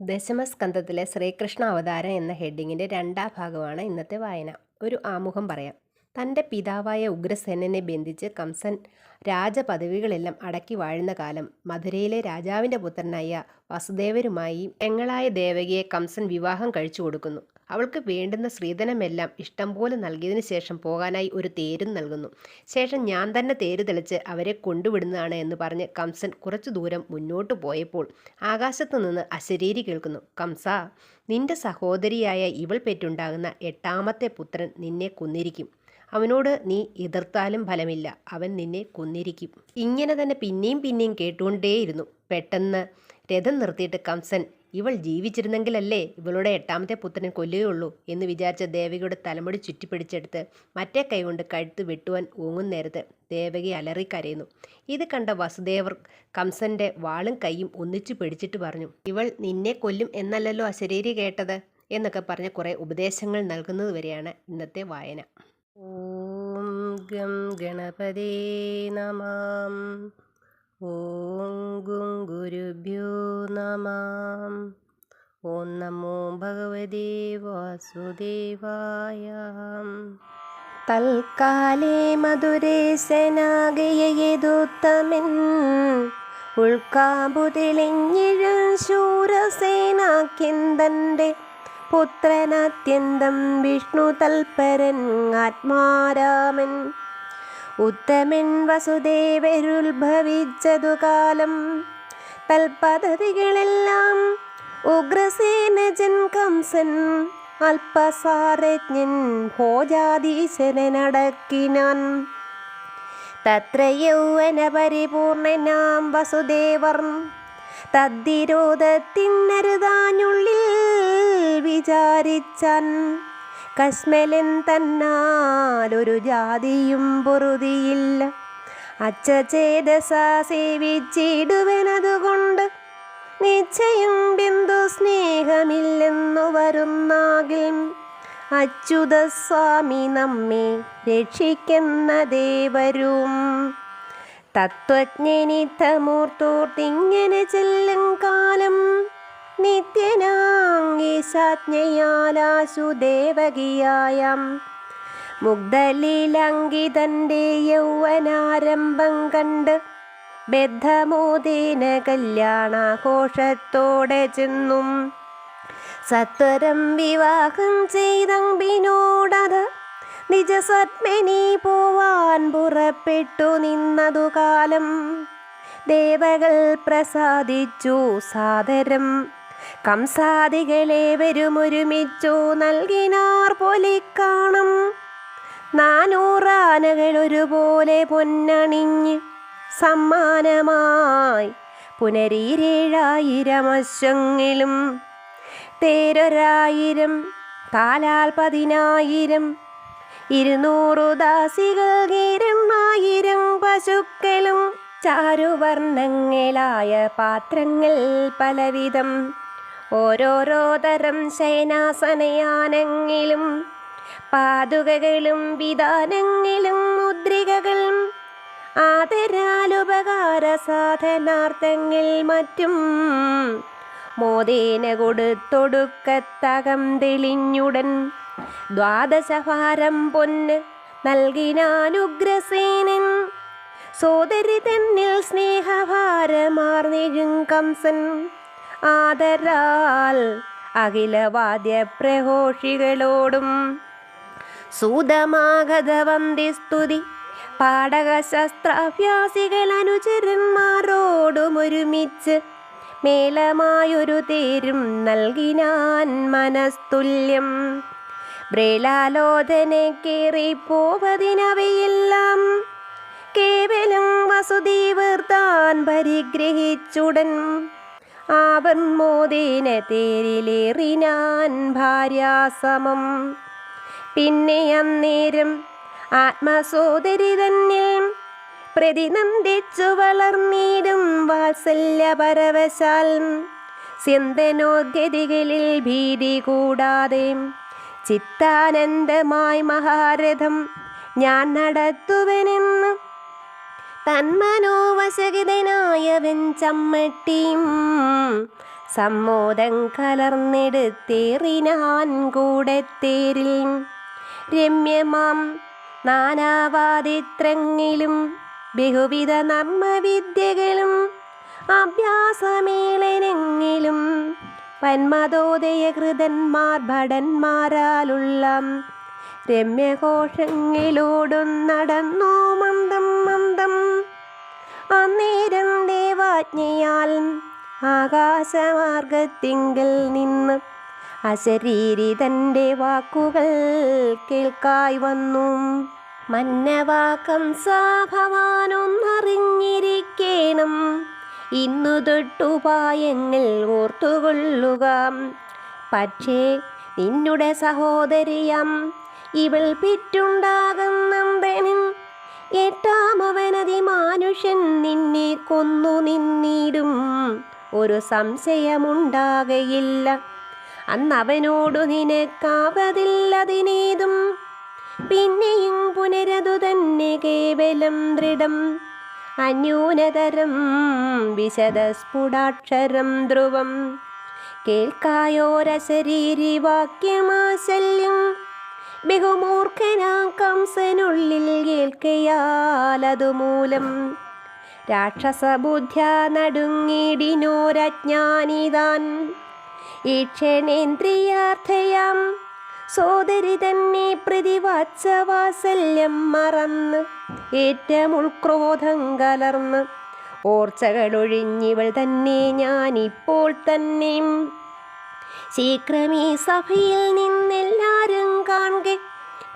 ദശമസ്കന്ധത്തിലെ ശ്രീകൃഷ്ണ അവതാരം എന്ന ഹെഡിങ്ങിന്റെ രണ്ടാം ഭാഗമാണ് ഇന്നത്തെ വായന. ഒരു ആമുഖം പറയാം. തന്റെ പിതാവായ ഉഗ്രസേനനെ ബന്ധിച്ച് കംസൻ രാജപദവികളെല്ലാം അടക്കി വാഴുന്ന കാലം മധുരയിലെ രാജാവിന്റെ പുത്രനായ വസുദേവരുമായി പെങ്ങളായ ദേവകിയെ കംസൻ വിവാഹം കഴിച്ചു കൊടുക്കുന്നു. അവൾക്ക് വേണ്ടുന്ന സ്ത്രീധനമെല്ലാം ഇഷ്ടം പോലെ നൽകിയതിനു ശേഷം പോകാനായി ഒരു തേരും നൽകുന്നു. ശേഷം ഞാൻ തന്നെ തേര് തെളിച്ച് അവരെ കൊണ്ടുവിടുന്നതാണ് എന്ന് പറഞ്ഞ് കംസൻ കുറച്ചു ദൂരം മുന്നോട്ട് പോയപ്പോൾ ആകാശത്തു നിന്ന് അശരീരി കേൾക്കുന്നു. കംസ നിന്റെ സഹോദരിയായ ഇവൾ പെറ്റുണ്ടാകുന്ന എട്ടാമത്തെ പുത്രൻ നിന്നെ കൊന്നിരിക്കും. അവനോട് നീ എതിർത്താലും ഫലമില്ല. അവൻ നിന്നെ കൊന്നിരിക്കും. ഇങ്ങനെ തന്നെ പിന്നെയും പിന്നെയും കേട്ടുകൊണ്ടേയിരുന്നു. പെട്ടെന്ന് രഥം നിർത്തിയിട്ട് കംസൻ ഇവൾ ജീവിച്ചിരുന്നെങ്കിലല്ലേ ഇവളുടെ എട്ടാമത്തെ പുത്രനെ കൊല്ലുകയുള്ളൂ എന്ന് വിചാരിച്ച ദേവകിയുടെ തലമുടി ചുറ്റിപ്പിടിച്ചെടുത്ത് മറ്റേ കൈകൊണ്ട് കഴുത്ത് വെട്ടുവാൻ ഊങ്ങുന്നേരത്ത് ദേവകി അലറി കരയുന്നു. ഇത് കണ്ട വസുദേവർ കംസന്റെ വാളും കൈയും ഒന്നിച്ചു പിടിച്ചിട്ട് പറഞ്ഞു ഇവൾ നിന്നെ കൊല്ലും എന്നല്ലല്ലോ അശരീരി കേട്ടത്? എന്നൊക്കെ പറഞ്ഞ് കുറേ ഉപദേശങ്ങൾ നൽകുന്നത് വരെയാണ് ഇന്നത്തെ വായന. ഓം ഗം ഗണപതേ നമാം. ഓം ഗുരുഭ്യോ നമാം. ഓം നമോ ഭഗവതേ വാസുദേവായ. തൽക്കാലേ മധുരേശനാകയതുത്തമൻ ശൂരസേനാക്കിന്തന്റെ പുത്രനത്യന്തം വിഷ്ണു തൽപരൻ ആത്മാരാമൻ. ഉത്തമൻ വസുദേവരുത്ഭവിച്ചതു കാലം. തൽപദ്ധതികളെല്ലാം ഉഗ്രസേനജൻ കംസൻ. അല്പസാരജ്ഞൻ ഭോജാതീശനടക്കിനാൻ തത്ര യൗവന പരിപൂർണനാം വസുദേവർ തദ്ദിരോധത്തിനരുതാനുള്ളിൽ വിചാരിച്ചാൻ. കശ്മലൻ തന്നാലൊരു ജാതിയും പൊറുതിയില്ല. അച്ചചേതസ സേവിച്ചിടുവനതുകൊണ്ട് നിശ്ചയം ബിന്ദു സ്നേഹമില്ലെന്നു വരുന്നാകിൽ അച്യുതസ്വാമി നമ്മെ രക്ഷിക്കുന്ന ദേവരും. തത്വജ്ഞനിത്തമൂർത്തോർത്തിങ്ങനെ ചെല്ലും കാലം നിത്യനാംഗീശാജ്ഞയാലാശു ദേവകിയായം. മുഗ്ധലീലങ്കിതന്റെ യൗവനാരംഭം കണ്ട് ബദ്ധമോദേന കല്യാണാഘോഷത്തോടെ ചെന്നും. സത്വരം വിവാഹം ചെയ്തമ്പിനോടത് നിജസത്മനി പോവാൻ പുറപ്പെട്ടു നിന്നതു കാലം. ദേവകൾ പ്രസാദിച്ചു സാദരം. കംസാദികളെ വരുമൊരുമിച്ചു നൽകിനാർ പൊലിക്കാണം. നാനൂറാനകൾ ഒരുപോലെ പൊന്നണിഞ്ഞ് സമ്മാനമായി പുനരീരേഴായിരം അശ്വങ്ങളും തേരൊരായിരം കാലാൽ പതിനായിരം ഇരുന്നൂറു ദാസികൾ ഗീരമായിരം പശുക്കളും ചാരുവർണങ്ങളായ പാത്രങ്ങൾ പലവിധം. ഓരോരോ തരം ശയനാസനയാനങ്ങളും പാതുകകളും വിധാനങ്ങളും മുദ്രികകളും ആദരാലുപകാര സാധനാർത്ഥങ്ങൾ മറ്റും മോദേന കൊടുത്തൊടുക്കത്തകം തെളിഞ്ഞുടൻ ദ്വാദശഭാരം പൊന്ന് നൽകിനാനുഗ്രസേനൻ. സോദരി തന്നിൽ സ്നേഹഭാരമാർന്നിഴും കംസൻ. ആദരാൽ അഖിലവാദ്യ പ്രഘോഷികളോടും സൂതമാഗതവന്തിസ്തുതി പാടകശസ്ത്രാഭ്യാസികൾ അനുചരന്മാരോടും ഒരുമിച്ച് മേലമായൊരു തേരും നൽകിനാൻ മനസ്തുല്യം. ബ്രേലാലോചന കയറിപ്പോവതിനവയെല്ലാം കേവലം വസുദീവർ താൻ പരിഗ്രഹിച്ചുടൻ ആവൻ മോദേന തേരിലേറിനാൻ ഭാര്യാസമം. പിന്നെ അന്നേരം ആത്മസോദരി തന്നെ പ്രതിനന്ദിച്ചു വളർന്നീരും വാത്സല്യ പരവശാൽ സിന്ധനോദ്ഗതികളിൽ ഭീതി കൂടാതെ ചിത്താനന്ദമായി മഹാരഥം ഞാൻ നടത്തുവനെന്ന് തന്മനോവശകിതനായവൻ ചമ്മട്ടിയും സമ്മോദം കലർന്നെടുത്തേറിനാൻ കൂടെ തേരിൽ രമ്യമാം നാനാവാദിത്രങ്ങളിലും ബഹുവിധ നർമ്മവിദ്യകളും അഭ്യാസമേളനെങ്കിലും പന്മതോദയകൃതന്മാർ ഭടന്മാരാലുള്ള രമ്യഘോഷങ്ങളോടും നടന്നോ മന്ദം അന്നേരം ദേവാജ്ഞയാൽ ആകാശമാർഗത്തിങ്കിൽ നിന്ന് അശരീരി തന്റെ വാക്കുകൾ കേൾക്കായി വന്നു. മന്നവാക്കം സാഭവാനൊന്നറിഞ്ഞിരിക്കേണം. ഇന്നു തൊട്ടുപായങ്ങൾ ഓർത്തുകൊള്ളുക. പക്ഷേ നിന്നുടെ സഹോദരിയം ഇവൾ പിറ്റുണ്ടാകുന്നന്തനും എട്ടാമവനതി മാനുഷ്യൻ നിന്നെ കൊന്നു നിന്നിടും. ഒരു സംശയമുണ്ടാകയില്ല. അന്നവനോടു നിനക്കാവതില്ലതിനേതും പിന്നെയും പുനരതു തന്നെ കേവലം ദൃഢം. അന്യൂനതരം വിശദസ്ഫുടാക്ഷരം ധ്രുവം. കേൾക്കായോരശരീരി വാക്യമാശല്യം ബഹുമൂർഖനാ കംസനുള്ളിൽ കേൾക്കയാലതുമൂലം രാക്ഷസബുദ്ധ്യ നടുങ്ങിടിനോരജ്ഞാനിതാൻ. ഈക്ഷണേന്ദ്രിയാർത്ഥയാം സോദരി തന്നെ പ്രതിവാത്സവാസല്യം മറന്ന് ഏറ്റമുൾക്രോധം കലർന്ന് ഓർച്ചകളൊഴിഞ്ഞിവൾ തന്നെ ഞാനിപ്പോൾ തന്നെ ശീഘ്രമീ സഭയിൽ നിന്നെല്ലാരും കാണെ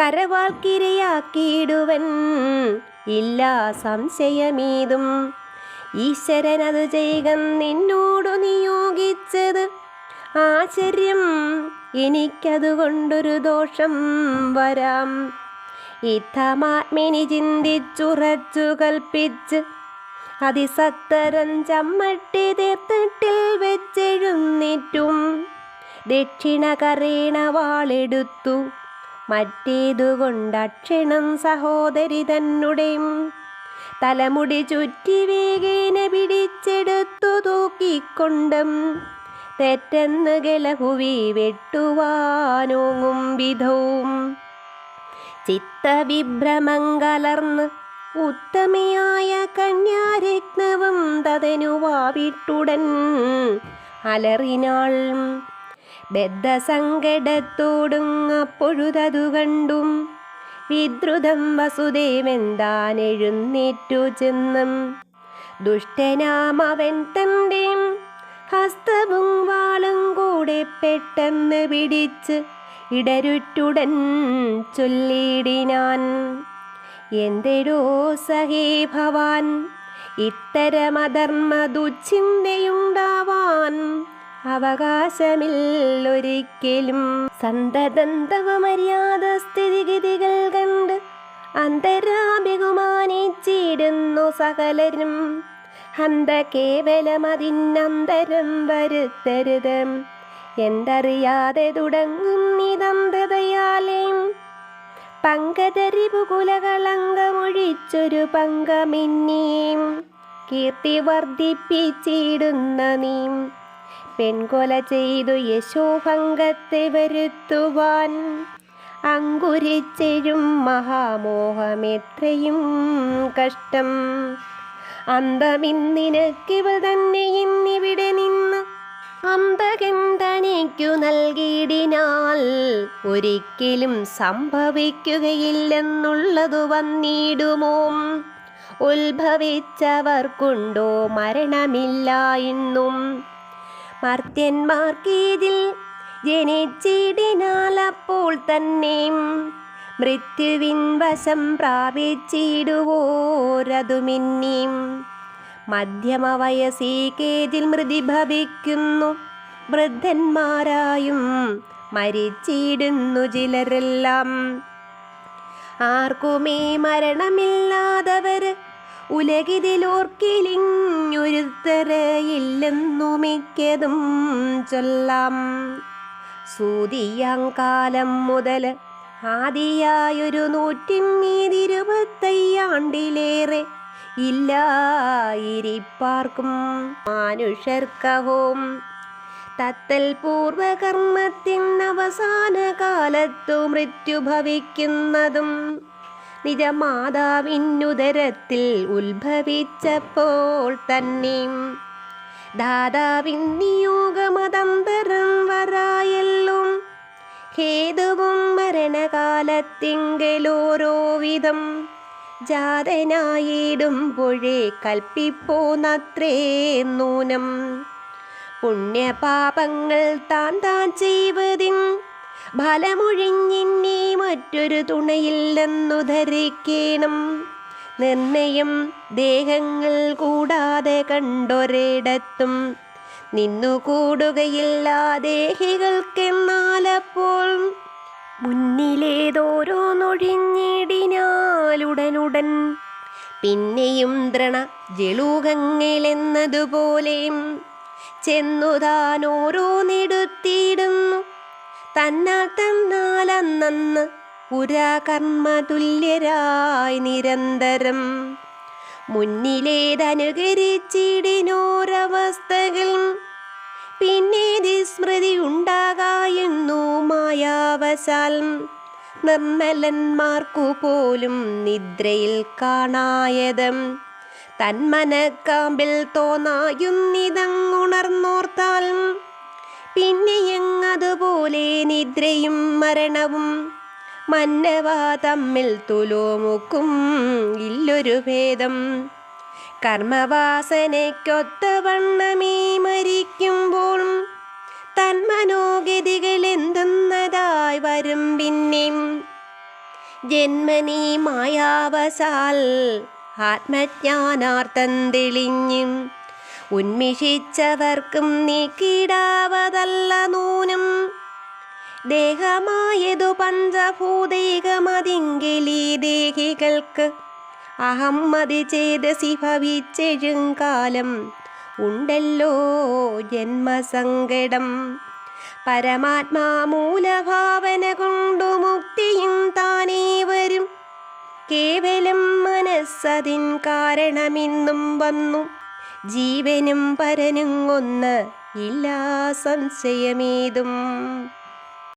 കരവാൾക്കിരയാക്കിയിടുവൻ. ഇല്ല സംശയമീതും. ഈശ്വരൻ അത് ചെയ്യുക നിന്നോടു നിയോഗിച്ചത്. ആശ്ചര്യം. എനിക്കതുകൊണ്ടൊരു ദോഷം വരാം. ഇത്തമാത്മിനി ചിന്തിച്ചുറച്ചു കൽപ്പിച്ച് അതിസത്തരം ചമ്മട്ടി തീർത്തട്ടിൽ വെച്ചെഴുന്നേറ്റും. ദക്ഷിണ കറേണ വാളെടുത്തു മറ്റേതുകൊണ്ടക്ഷണം സഹോദരി തന്നെ തലമുടി ചുറ്റി വേഗേന പിടിച്ചെടുത്തു തൂക്കിക്കൊണ്ടും തെറ്റെന്ന് ഗലഹുവി വെട്ടുവാനോങ്ങും വിധവും. ചിത്തവിഭ്രമം കലർന്ന് ഉത്തമയായ കന്യാരത്നവും തതനുവാവിട്ടുടൻ അലറിനാൾ ബദ്ധസങ്കടത്തോടും അപ്പൊഴുതതു കണ്ടും വിദ്രുതം വസുദേവെന്താൻ എഴുന്നേറ്റു ചെന്നും. ദുഷ്ടനാം അവൻ തന്റെ ഹസ്തവും വാളും കൂടെ പെട്ടെന്ന് പിടിച്ച് ഇടരുറ്റുടൻ ചൊല്ലിടിനാൻ. എന്തെടോ സഹേ ഭവാൻ ഇത്തരമധർമ്മ ദുശ്ചിന്തയുണ്ടാവാൻ അവകാശമില്ലൊരിക്കലും. സന്തതന്തവ മര്യാദ സ്ഥിതിഗതികൾ കണ്ട് അന്തരാ ബഹുമാനിച്ചിടുന്നു സകലരും. ഹന്ത അതിനന്തരം വരുത്തരുത്. എന്തറിയാതെ തുടങ്ങും തുടങ്ങുന്നിതന്തതയാലേ പങ്കതരിപുകുലകളങ്കമൊഴിച്ചൊരു പങ്കമിന്നീം. കീർത്തി വർദ്ധിപ്പിച്ചിടുന്ന നീ. പെൺകൊല ചെയ്തു യശോഭംഗത്തെ വരുത്തുവാൻ. അങ്കുരിച്ചെഴും മഹാമോഹമെത്രയും കഷ്ടം. അന്തമിന്നിനക്കിവൾ തന്നെ ഇന്നിവിടെ നിന്ന് അന്തകൻ തനിക്കു നൽകിയിടിനാൽ ഒരിക്കലും സംഭവിക്കുകയില്ലെന്നുള്ളതു വന്നിടുമോ? ഉത്ഭവിച്ചവർക്കുണ്ടോ മരണമില്ല ഇന്നും മർത്യന്മാർക്കീതിൽ ജനിച്ചിടിനാൽ അപ്പോൾ തന്നെ മൃത്യുവിൻ വശം പ്രാപിച്ചിടുവോരതുമിന്നീം മധ്യമ വയസ്സീ മൃതി ഭവിക്കുന്നു. വൃദ്ധന്മാരായും മരിച്ചിടുന്നു ചിലരെല്ലാം. ആർക്കുമേ മരണമില്ലാതവര് ഉലകിതിലോർക്കിലിങ്ങൊരുത്തരയില്ലെന്നു മിക്കതും ചൊല്ലാം. സൂതിയാങ്കാലം മുതൽ ആദിയായൊരു നൂറ്റിനീതിരുപത്തയ്യാണ്ടിലേറെ ഇല്ലായിരിപ്പാർക്കും മനുഷ്യർക്കവും തത്തൽ പൂർവകർമ്മത്തിൻ അവസാന കാലത്തു മൃത്യു ഭവിക്കുന്നതും നിജമാതാവിനുദരത്തിൽ ഉത്ഭവിച്ചപ്പോൾ തന്നെയും ദാതാവിൻ നിയോഗമതന്തരം വരായല്ലും ഹേതുവും മരണകാലത്തിങ്കലോരോവിധം ജാതനായിടുമ്പോഴേ കൽപ്പിപ്പോന്നത്രേ നൂനം. പുണ്യപാപങ്ങൾ താൻ താൻ ചെയ്വതിൻ ഫലമൊഴിഞ്ഞിന്നീ മറ്റൊരു തുണയില്ലെന്നു ധരിക്കണം നിർണയം ദേഹങ്ങൾ കൂടാതെ കണ്ടൊരിടത്തും നിന്നുകൂടുകയില്ല ദേഹികൾക്കെന്നാലപ്പോൾ. മുന്നിലേതോരോന്നൊഴിഞ്ഞിടിനാലുടനുടൻ പിന്നെയും ദ്രണ ജളൂകങ്ങളെന്നതുപോലെയും ചെന്നു താൻ തന്നാൽ തന്നാലന്നന്ന് പുരാകർമ്മതുല്യരായി നിരന്തരം. മുന്നിലേതനുകരിച്ചിടിനോരവസ്ഥകൾ പിന്നെ സ്മൃതി ഉണ്ടാകായെന്നു മായാവശാൽ നിർമ്മലന്മാർക്കു പോലും നിദ്രയിൽ കാണായതം തന്മനക്കാമ്പിൽ തോന്നായുന്നിതങ്ങുണർന്നോർത്താൽ പിന്നെയങ്ങതുപോലെ നിദ്രയും മരണവും? മന്നവ തമ്മിൽ തുലോമുക്കും ഇല്ലൊരു ഭേദം. കർമ്മവാസനയ്ക്കൊത്തവണ്ണമേ മരിക്കുമ്പോൾ തന്മനോഗതികൾ എന്തെന്നതായി വരും പിന്നെ? ജന്മനീ മായാവസാൽ ആത്മജ്ഞാനാർത്ഥം തെളിഞ്ഞും ഉന്മിഷിച്ചവർക്കും നീക്കിടാവതല്ല നൂനം. ദേഹമായതു പഞ്ചഭൂതൈകമതിങ്കിലി ദേഹികൾക്ക് അഹമ്മതി ചേതസി ഭവിച്ചെഴും ഉണ്ടല്ലോ ജന്മസങ്കടം. പരമാത്മാ മൂലഭാവന കൊണ്ടു മുക്തിയും താനേ വരും കേവലം മനസ്സതിൻ കാരണമിന്നും വന്നു. ജീവനും പരനും ഒന്ന് ഇല്ലാ സംശയമേതും.